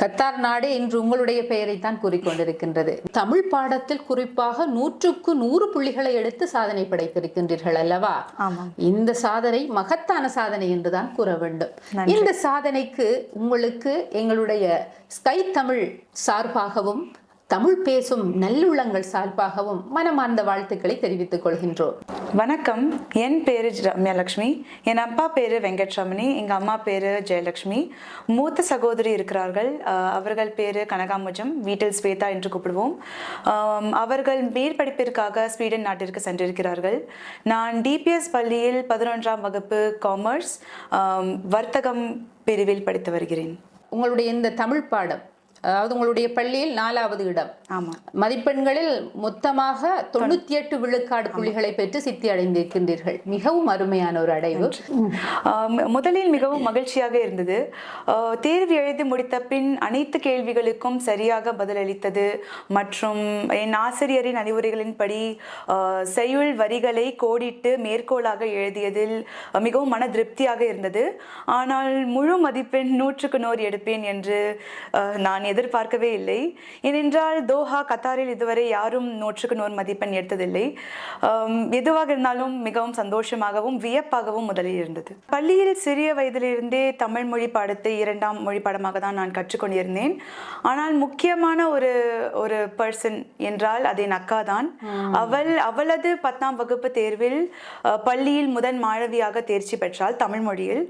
Qatar நாடு இன்று உங்களுடைய பெயரைத்தான் கூறிக்கொண்டிருக்கின்றது. தமிழ் பாடத்தில் குறிப்பாக நூற்றுக்கு நூறு புள்ளிகளை எடுத்து சாதனை படைத்திருக்கின்றீர்கள் அல்லவா? இந்த சாதனை மகத்தான சாதனை என்றுதான் கூற வேண்டும். இந்த சாதனைக்கு உங்களுக்கு எங்களுடைய ஸ்கை தமிழ் சார்பாகவும் தமிழ் பேசும் நல்லுள்ளங்கள் சார்பாகவும் மனமார்ந்த வாழ்த்துக்களை தெரிவித்துக் கொள்கின்றோம். வணக்கம். என் பேர் ரம்யாலக்ஷ்மி. என் அப்பா பேர் வெங்கட்ரமணி. எங்கள் அம்மா பேர் ஜெயலக்ஷ்மி. மூத்த சகோதரி இருக்கிறார்கள். அவர்கள் பேர் கனகாமுஜம் வீட்டில் ஸ்வேதா என்று கூப்பிடுவோம். அவர்கள் மேற்படிப்பிற்காக ஸ்வீடன் நாட்டிற்கு சென்றிருக்கிறார்கள். நான் டிபிஎஸ் பள்ளியில் பதினொன்றாம் வகுப்பு காமர்ஸ் வர்த்தகம் பிரிவில் படித்து வருகிறேன். உங்களுடைய இந்த தமிழ் பாடம் அதாவது உங்களுடைய பள்ளியில் நாலாவது இடம். ஆமாம் மதிப்பெண்களில் மொத்தமாக தொண்ணூத்தி எட்டு விழுக்காடு புள்ளிகளை பெற்று சித்தி அடைந்திருக்கின்றீர்கள். மிகவும் அருமையான ஒரு அடைவு. ஆம், முதலில் மிகவும் மகிழ்ச்சியாக இருந்தது. தேர்வு எழுதி முடித்த பின் அனைத்து கேள்விகளுக்கும் சரியாக பதிலளித்தது. மற்றும் என் ஆசிரியரின் அறிவுரைகளின்படி செய்யுள் வரிகளை கோடிட்டு மேற்கோளாக எழுதியதில் மிகவும் மன திருப்தியாக இருந்தது. ஆனால் முழு மதிப்பெண் நூற்றுக்கு நூறு எடுப்பேன் என்று நான் எதிர்பார்க்கவே இல்லை. ஏனென்றால் தோஹா கத்தாரில் இதுவரை யாரும் நூற்றுக்கு நூறு மதிப்பெண் எடுத்ததில்லை. எதுவாக இருந்தாலும் மிகவும் சந்தோஷமாகவும் வியப்பாகவும் முதலில் இருந்தது. பள்ளியில் சிறிய வயதிலிருந்தே தமிழ் மொழி பாடத்தை இரண்டாம் மொழி பாடமாக தான் நான் கற்றுக்கொண்டிருந்தேன். ஆனால் முக்கியமான ஒரு ஒரு பர்சன் என்றால் அது என் அக்கா தான். அவள் அவளது பத்தாம் வகுப்பு தேர்வில் பள்ளியில் முதன் மாணவியாக தேர்ச்சி பெற்றாள் தமிழ் மொழியில்.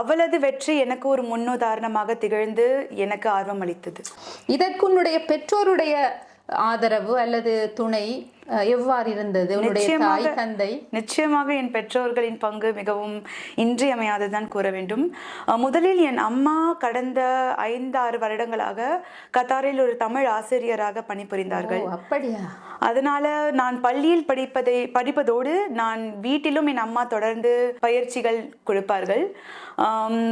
அவளது வெற்றி எனக்கு ஒரு முன்னுதாரணமாக திகழ்ந்து எனக்கு ஆர்வம் அளித்தது. இதற்கு உன்னுடைய பெற்றோருடைய ஆதரவு அல்லது துணை எவ்வாறு இருந்தது? உன்னுடைய தாய் தந்தை? நிச்சயமாக என் பெற்றோர்களின் பங்கு மிகவும் இன்றியமையாததுதான் கூற வேண்டும். முதலில் என் அம்மா கடந்த ஐந்து ஆறு வருடங்களாக கத்தாரில் ஒரு தமிழ் ஆசிரியராக பணிபுரிந்தார்கள். அப்படியா? அதனால நான் பள்ளியில் படிப்பதை படிப்பதோடு நான் வீட்டிலும் என் அம்மா தொடர்ந்து பயிற்சிகள் கொடுப்பார்கள்.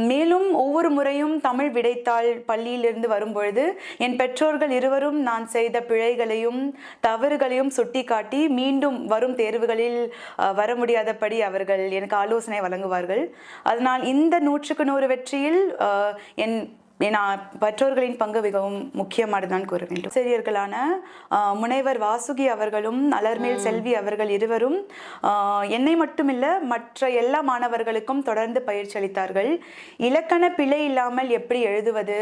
மேலும் ஒவ்வொரு முறையும் தமிழ் விடைத்தாள் பள்ளியிலிருந்து வரும்பொழுது என் பெற்றோர்கள் இருவரும் நான் செய்த பிழைகளையும் தவறுகளையும் சுட்டிக்காட்டி மீண்டும் வரும் தேர்வுகளில் வர முடியாதபடி அவர்கள் எனக்கு ஆலோசனை வழங்குவார்கள். அதனால் இந்த நூற்றுக்கு நூறு வெற்றியில் என் ஆ- பெற்றோர்களின் பங்கு மிகவும் முக்கியமானதுதான் கூற வேண்டும். ஆசிரியர்களான முனைவர் வாசுகி அவர்களும் அலர்மேல் செல்வி அவர்கள் இருவரும் என்னை மட்டுமில்ல மற்ற எல்லா மாணவர்களுக்கும் தொடர்ந்து பயிற்சி அளித்தார்கள். இலக்கண பிழை இல்லாமல் எப்படி எழுதுவது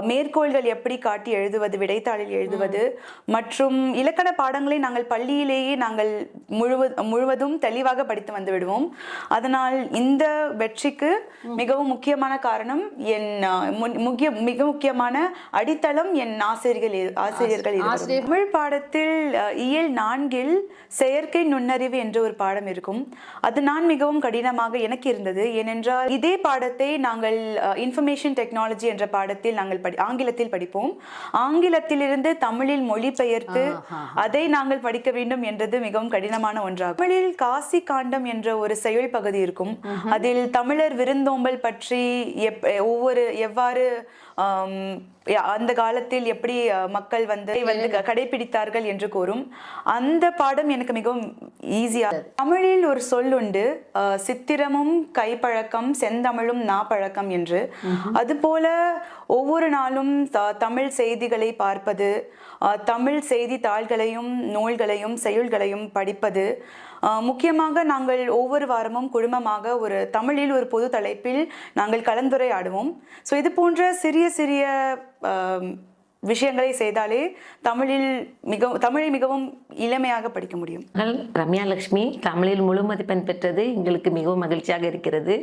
மேற்கோள்கள் எப்படி காட்டி எழுதுவது விடைத்தாளில் எழுதுவது மற்றும் இலக்கண பாடங்களை நாங்கள் பள்ளியிலேயே நாங்கள் முழுவ முழுவதும் தெளிவாக படித்து வந்து விடுவோம். அதனால் இந்த வெற்றிக்கு மிகவும் முக்கியமான காரணம் என் முக்கிய மிக முக்கியமான அடித்தளம் என் ஆசிரியர்கள் ஆசிரியர்கள். தமிழ் பாடத்தில் இயல் நான்கில் செயற்கை நுண்ணறிவு என்ற ஒரு பாடம் இருக்கும். அது நான் மிகவும் கடினமாக எனக்கு இருந்தது. ஏனென்றால் இதே பாடத்தை நாங்கள் இன்ஃபர்மேஷன் டெக்னாலஜி என்ற பாடத்தில் நாங்கள் படி ஆங்கிலத்தில் படிப்போம். ஆங்கிலத்திலிருந்து தமிழில் மொழிபெயர்த்து அதை நாங்கள் படிக்க வேண்டும் என்றது மிகவும் கடினமான ஒன்றாகும். தமிழில் காசி காண்டம் என்ற ஒரு செயல் பகுதி இருக்கும். அதில் தமிழர் விருந்தோம்பல் பற்றி ஒவ்வொரு எவ்வாறு um, அந்த காலத்தில் எப்படி மக்கள் வந்து வந்து கடைபிடித்தார்கள் என்று கூறும் அந்த பாடம் எனக்கு மிகவும் ஈஸியா தமிழில் ஒரு சொல் உண்டு சித்திரமும் கைப்பழக்கம் செந்தமிழும் நாப்பழக்கம் என்று. அதுபோல ஒவ்வொரு நாளும் தமிழ் செய்திகளை பார்ப்பது தமிழ் செய்தித்தாள்களையும் நூல்களையும் செய்யுள்களையும் படிப்பது முக்கியமாக நாங்கள் ஒவ்வொரு வாரமும் குழுமமாக ஒரு தமிழில் ஒரு பொது தலைப்பில் நாங்கள் கலந்துரையாடுவோம். ஸோ இது போன்ற சிறிய சிறிய விஷயங்களை செய்தாலே தமிழில் மிக தமிழை மிகவும் இளமையாக படிக்க முடியும். ரம்யா லக்ஷ்மி தமிழில் முழு மதிப்பெண் பெற்றது எங்களுக்கு மிகவும் மகிழ்ச்சியாக இருக்கிறது.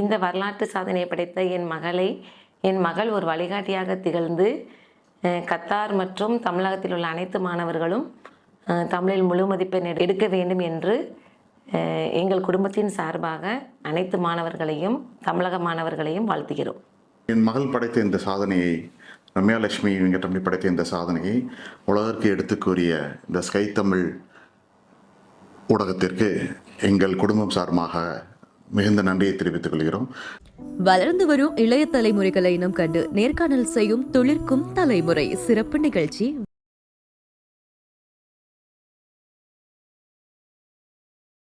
இந்த வரலாற்று சாதனையை படைத்த என் மகளை என் மகள் ஒரு வழிகாட்டியாக திகழ்ந்து கத்தார் மற்றும் தமிழகத்தில் உள்ள அனைத்து மாணவர்களும் தமிழில் முழு மதிப்பெண் எடுக்க வேண்டும் என்று எங்கள் குடும்பத்தின் சார்பாக அனைத்து மாணவர்களையும் தமிழக மாணவர்களையும் வாழ்த்துகிறோம். என் மகள் படைத்த இந்த சாதனையை ரம்யா லட்சுமி வெங்கடரமணி படைத்த இந்த சாதனையை உலகிற்கு எடுத்துக் கூறிய இந்த ஸ்கை தமிழ் ஊடகத்திற்கு எங்கள் குடும்பம் சார்பாக மிகுந்த நன்றியை தெரிவித்துக் கொள்கிறோம். வளர்ந்து வரும் இளைய தலைமுறைகளை இனம் கண்டு நேர்காணல் செய்யும் தொழிற்கும் தலைமுறை சிறப்பு நிகழ்ச்சி.